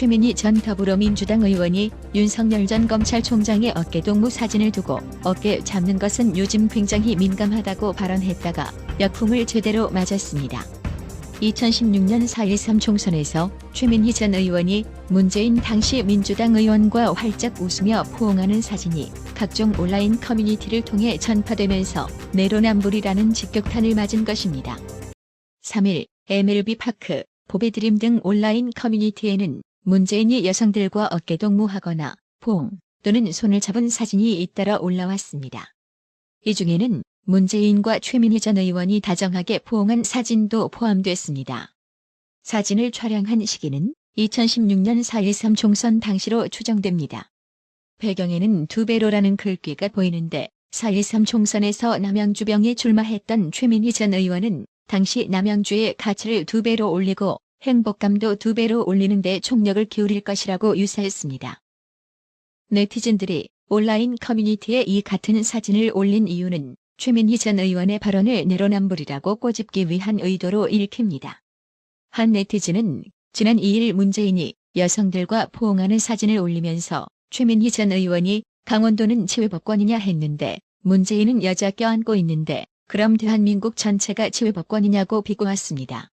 최민희 전 더불어민주당 의원이 윤석열 전 검찰총장의 어깨 동무 사진을 두고 어깨 잡는 것은 요즘 굉장히 민감하다고 발언했다가 역풍을 제대로 맞았습니다. 2016년 4.13 총선에서 최민희 전 의원이 문재인 당시 민주당 의원과 활짝 웃으며 포옹하는 사진이 각종 온라인 커뮤니티를 통해 전파되면서 내로남불이라는 직격탄을 맞은 것입니다. 3일 MLB 파크, 보배드림 등 온라인 커뮤니티에는 문재인이 여성들과 어깨동무하거나 포옹 또는 손을 잡은 사진이 잇따라 올라왔습니다. 이 중에는 문재인과 최민희 전 의원이 다정하게 포옹한 사진도 포함됐습니다. 사진을 촬영한 시기는 2016년 4.13 총선 당시로 추정됩니다. 배경에는 두 배로라는 글귀가 보이는데 4.13 총선에서 남양주병에 출마했던 최민희 전 의원은 당시 남양주의 가치를 두 배로 올리고 행복감도 두 배로 올리는 데 총력을 기울일 것이라고 유사했습니다. 네티즌들이 온라인 커뮤니티에 이 같은 사진을 올린 이유는 최민희 전 의원의 발언을 내로남불이라고 꼬집기 위한 의도로 읽힙니다. 한 네티즌은 지난 2일 문재인이 여성들과 포옹하는 사진을 올리면서 최민희 전 의원이 강원도는 치외법권이냐 했는데 문재인은 여자 껴안고 있는데 그럼 대한민국 전체가 치외법권이냐고 비꼬았습니다.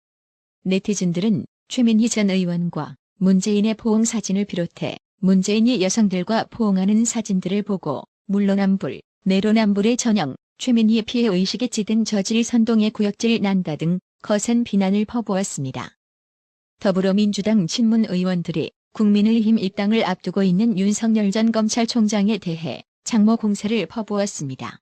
네티즌들은 최민희 전 의원과 문재인의 포옹 사진을 비롯해 문재인이 여성들과 포옹하는 사진들을 보고 물론남불, 내로남불의 전형, 최민희 피해 의식에 찌든 저질 선동의 구역질 난다 등 거센 비난을 퍼부었습니다. 더불어민주당 친문 의원들이 국민의힘 입당을 앞두고 있는 윤석열 전 검찰총장에 대해 장모 공세를 퍼부었습니다.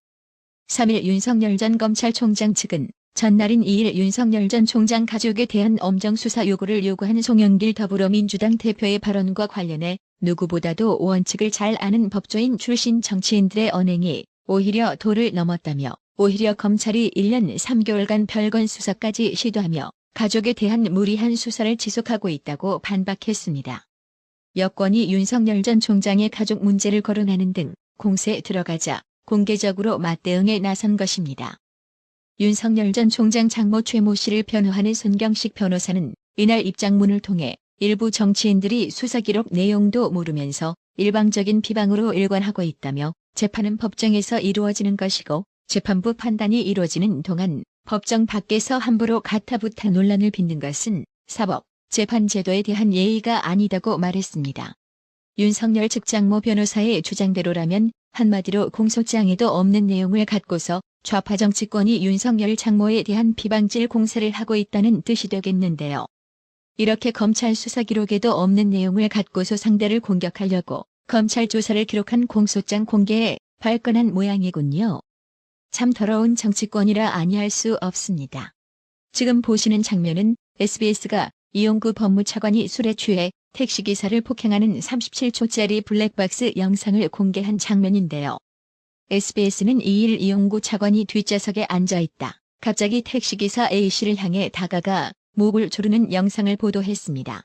3일 윤석열 전 검찰총장 측은 전날인 2일 윤석열 전 총장 가족에 대한 엄정 수사 요구를 요구한 송영길 더불어민주당 대표의 발언과 관련해 누구보다도 원칙을 잘 아는 법조인 출신 정치인들의 언행이 오히려 도를 넘었다며 오히려 검찰이 1년 3개월간 별건 수사까지 시도하며 가족에 대한 무리한 수사를 지속하고 있다고 반박했습니다. 여권이 윤석열 전 총장의 가족 문제를 거론하는 등 공세에 들어가자 공개적으로 맞대응에 나선 것입니다. 윤석열 전 총장 장모 최모 씨를 변호하는 손경식 변호사는 이날 입장문을 통해 일부 정치인들이 수사 기록 내용도 모르면서 일방적인 비방으로 일관하고 있다며 재판은 법정에서 이루어지는 것이고 재판부 판단이 이루어지는 동안 법정 밖에서 함부로 가타부타 논란을 빚는 것은 사법, 재판 제도에 대한 예의가 아니다고 말했습니다. 윤석열 측 장모 변호사의 주장대로라면 한마디로 공소장에도 없는 내용을 갖고서 좌파 정치권이 윤석열 장모에 대한 비방질 공세를 하고 있다는 뜻이 되겠는데요. 이렇게 검찰 수사 기록에도 없는 내용을 갖고서 상대를 공격하려고 검찰 조사를 기록한 공소장 공개에 발끈한 모양이군요. 참 더러운 정치권이라 아니할 수 없습니다. 지금 보시는 장면은 SBS가 이용구 법무차관이 술에 취해 택시기사를 폭행하는 37초짜리 블랙박스 영상을 공개한 장면인데요. SBS는 2일 이용구 차관이 뒷좌석에 앉아있다. 갑자기 택시기사 A씨를 향해 다가가 목을 조르는 영상을 보도했습니다.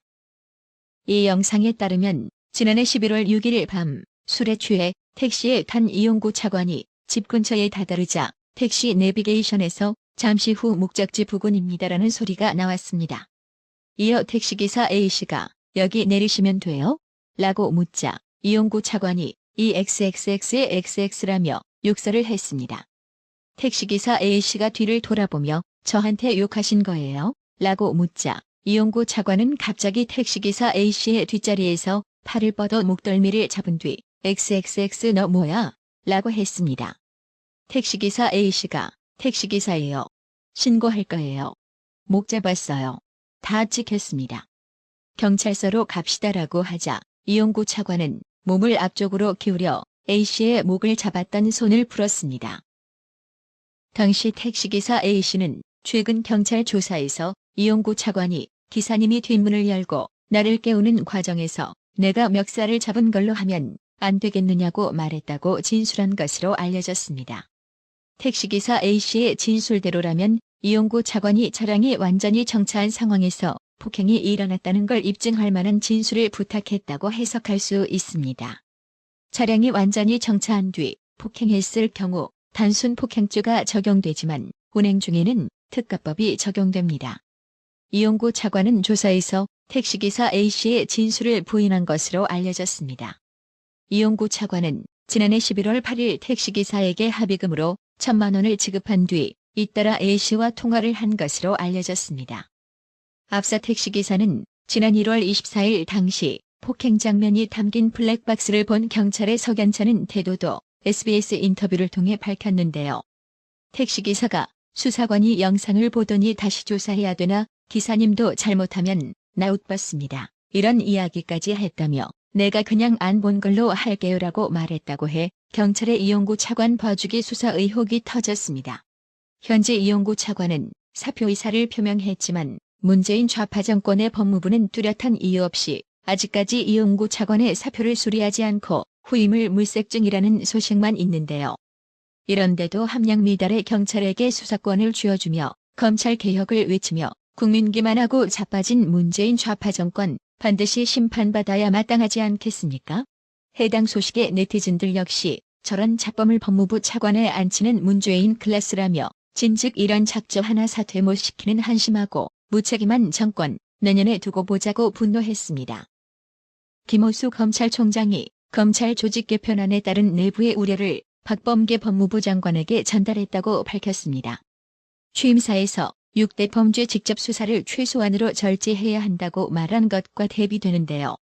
이 영상에 따르면 지난해 11월 6일 밤 술에 취해 택시에 탄 이용구 차관이 집 근처에 다다르자 택시 내비게이션에서 잠시 후 목적지 부근입니다라는 소리가 나왔습니다. 이어 택시기사 A씨가 여기 내리시면 돼요? 라고 묻자 이용구 차관이 이 XXX의 XX라며 욕설을 했습니다. 택시기사 A씨가 뒤를 돌아보며 저한테 욕하신 거예요? 라고 묻자 이용구 차관은 갑자기 택시기사 A씨의 뒷자리에서 팔을 뻗어 목덜미를 잡은 뒤 XXX 너 뭐야? 라고 했습니다. 택시기사 A씨가 택시기사예요. 신고할 거예요. 목 잡았어요. 다 찍혔습니다. 경찰서로 갑시다라고 하자 이용구 차관은 몸을 앞쪽으로 기울여 A씨의 목을 잡았던 손을 풀었습니다. 당시 택시기사 A씨는 최근 경찰 조사에서 이용구 차관이 기사님이 뒷문을 열고 나를 깨우는 과정에서 내가 멱살을 잡은 걸로 하면 안 되겠느냐고 말했다고 진술한 것으로 알려졌습니다. 택시기사 A씨의 진술대로라면 이용구 차관이 차량이 완전히 정차한 상황에서 폭행이 일어났다는 걸 입증할 만한 진술을 부탁했다고 해석할 수 있습니다. 차량이 완전히 정차한 뒤 폭행했을 경우 단순 폭행죄가 적용되지만 운행 중에는 특가법이 적용됩니다. 이용구 차관은 조사에서 택시기사 A씨의 진술을 부인한 것으로 알려졌습니다. 이용구 차관은 지난해 11월 8일 택시기사에게 합의금으로 천만 원을 지급한 뒤 잇따라 A씨와 통화를 한 것으로 알려졌습니다. 앞서 택시기사는 지난 1월 24일 당시 폭행 장면이 담긴 블랙박스를 본 경찰의 석연찮은 태도도 SBS 인터뷰를 통해 밝혔는데요. 택시기사가 수사관이 영상을 보더니 다시 조사해야 되나 기사님도 잘못하면 나웃받습니다. 이런 이야기까지 했다며 내가 그냥 안 본 걸로 할게요라고 말했다고 해 경찰의 이용구 차관 봐주기 수사 의혹이 터졌습니다. 현재 이용구 차관은 사표 의사를 표명했지만 문재인 좌파 정권의 법무부는 뚜렷한 이유 없이 아직까지 이용구 차관의 사표를 수리하지 않고 후임을 물색 중이라는 소식만 있는데요. 이런데도 함량 미달의 경찰에게 수사권을 쥐어주며 검찰 개혁을 외치며 국민 기만하고 자빠진 문재인 좌파 정권 반드시 심판받아야 마땅하지 않겠습니까? 해당 소식에 네티즌들 역시 저런 자범을 법무부 차관에 앉히는 문재인 클래스라며 진즉 이런 작정 하나 사퇴 못 시키는 한심하고 무책임한 정권 내년에 두고 보자고 분노했습니다. 김호수 검찰총장이 검찰 조직 개편안에 따른 내부의 우려를 박범계 법무부 장관에게 전달했다고 밝혔습니다. 취임사에서 6대 범죄 직접 수사를 최소한으로 절제해야 한다고 말한 것과 대비되는데요.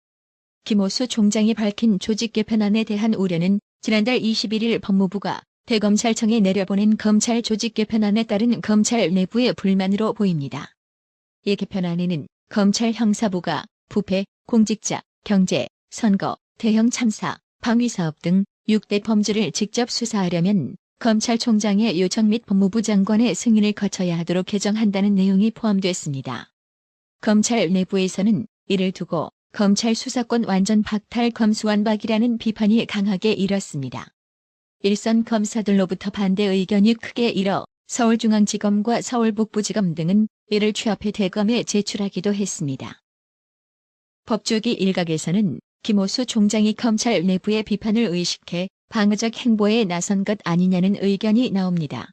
김호수 총장이 밝힌 조직 개편안에 대한 우려는 지난달 21일 법무부가 대검찰청에 내려보낸 검찰 조직 개편안에 따른 검찰 내부의 불만으로 보입니다. 이 개편 안에는 검찰 형사부가 부패, 공직자, 경제, 선거, 대형 참사, 방위사업 등 6대 범죄를 직접 수사하려면 검찰총장의 요청 및 법무부 장관의 승인을 거쳐야 하도록 개정한다는 내용이 포함됐습니다. 검찰 내부에서는 이를 두고 검찰 수사권 완전 박탈 검수완박이라는 비판이 강하게 일었습니다. 일선 검사들로부터 반대 의견이 크게 일어 서울중앙지검과 서울북부지검 등은 이를 취합해 대검에 제출하기도 했습니다. 법조기 일각에서는 김호수 총장이 검찰 내부의 비판을 의식해 방어적 행보에 나선 것 아니냐는 의견이 나옵니다.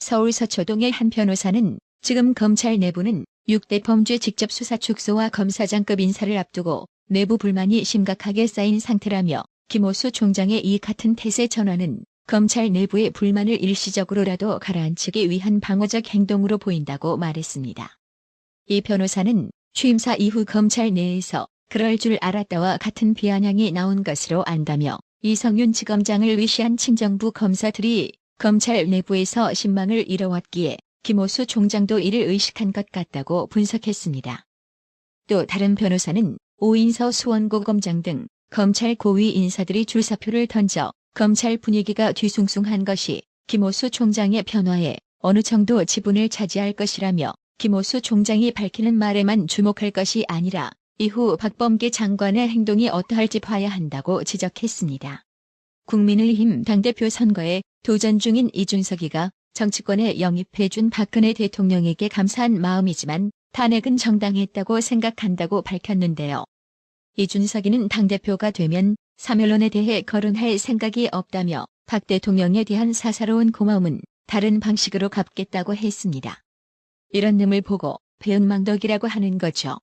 서울 서초동의 한 변호사는 지금 검찰 내부는 6대 범죄 직접 수사 축소와 검사장급 인사를 앞두고 내부 불만이 심각하게 쌓인 상태라며 김호수 총장의 이 같은 태세 전환은 검찰 내부의 불만을 일시적으로라도 가라앉히기 위한 방어적 행동으로 보인다고 말했습니다. 이 변호사는 취임사 이후 검찰 내에서 그럴 줄 알았다와 같은 비아냥이 나온 것으로 안다며 이성윤 지검장을 위시한 친정부 검사들이 검찰 내부에서 신망을 잃어왔기에 김호수 총장도 이를 의식한 것 같다고 분석했습니다. 또 다른 변호사는 오인서 수원고 검장 등 검찰 고위 인사들이 줄사표를 던져 검찰 분위기가 뒤숭숭한 것이 김호수 총장의 변화에 어느 정도 지분을 차지할 것이라며 김호수 총장이 밝히는 말에만 주목할 것이 아니라 이후 박범계 장관의 행동이 어떠할지 봐야 한다고 지적했습니다. 국민의힘 당대표 선거에 도전 중인 이준석이가 정치권에 영입해준 박근혜 대통령에게 감사한 마음이지만 탄핵은 정당했다고 생각한다고 밝혔는데요. 이준석이는 당대표가 되면 사면론에 대해 거론할 생각이 없다며 박 대통령에 대한 사사로운 고마움은 다른 방식으로 갚겠다고 했습니다. 이런 놈을 보고 배은망덕이라고 하는 거죠.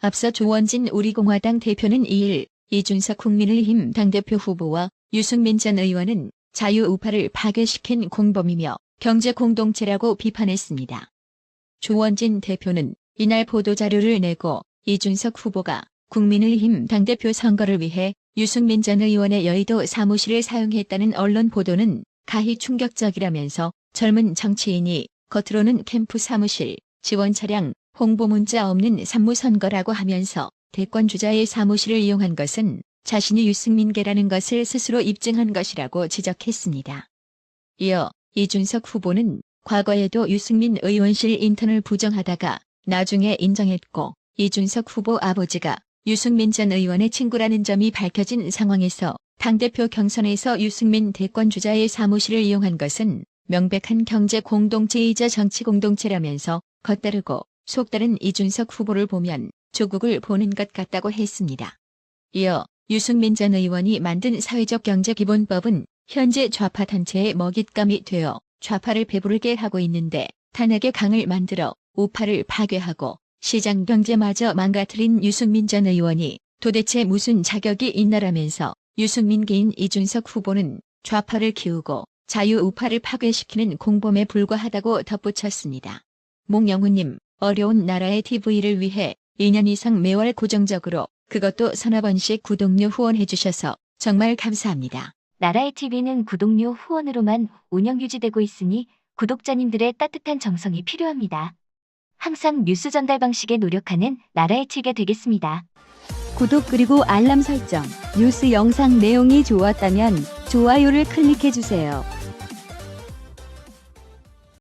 앞서 조원진 우리공화당 대표는 2일 이준석 국민의힘 당대표 후보와 유승민 전 의원은 자유우파를 파괴시킨 공범이며 경제공동체라고 비판했습니다. 조원진 대표는 이날 보도자료를 내고 이준석 후보가 국민의힘 당대표 선거를 위해 유승민 전 의원의 여의도 사무실을 사용했다는 언론 보도는 가히 충격적이라면서 젊은 정치인이 겉으로는 캠프 사무실, 지원 차량, 홍보 문자 없는 산무선거라고 하면서 대권 주자의 사무실을 이용한 것은 자신이 유승민계라는 것을 스스로 입증한 것이라고 지적했습니다. 이어 이준석 후보는 과거에도 유승민 의원실 인턴을 부정하다가 나중에 인정했고 이준석 후보 아버지가 유승민 전 의원의 친구라는 점이 밝혀진 상황에서 당대표 경선에서 유승민 대권주자의 사무실을 이용한 것은 명백한 경제 공동체이자 정치 공동체라면서 겉다르고 속다른 이준석 후보를 보면 조국을 보는 것 같다고 했습니다. 이어 유승민 전 의원이 만든 사회적 경제 기본법은 현재 좌파 단체의 먹잇감이 되어 좌파를 배부르게 하고 있는데 탄핵의 강을 만들어 우파를 파괴하고 시장 경제마저 망가뜨린 유승민 전 의원이 도대체 무슨 자격이 있나라면서 유승민 개인 이준석 후보는 좌파를 키우고 자유우파를 파괴시키는 공범에 불과하다고 덧붙였습니다. 몽영우님, 어려운 나라의 TV를 위해 2년 이상 매월 고정적으로 그것도 서너 번씩 구독료 후원해주셔서 정말 감사합니다. 나라의 TV는 구독료 후원으로만 운영 유지되고 있으니 구독자님들의 따뜻한 정성이 필요합니다. 항상 뉴스 전달 방식에 노력하는 나라의 TV가 되겠습니다. 구독 그리고 알람 설정, 뉴스 영상 내용이 좋았다면 좋아요를 클릭해주세요.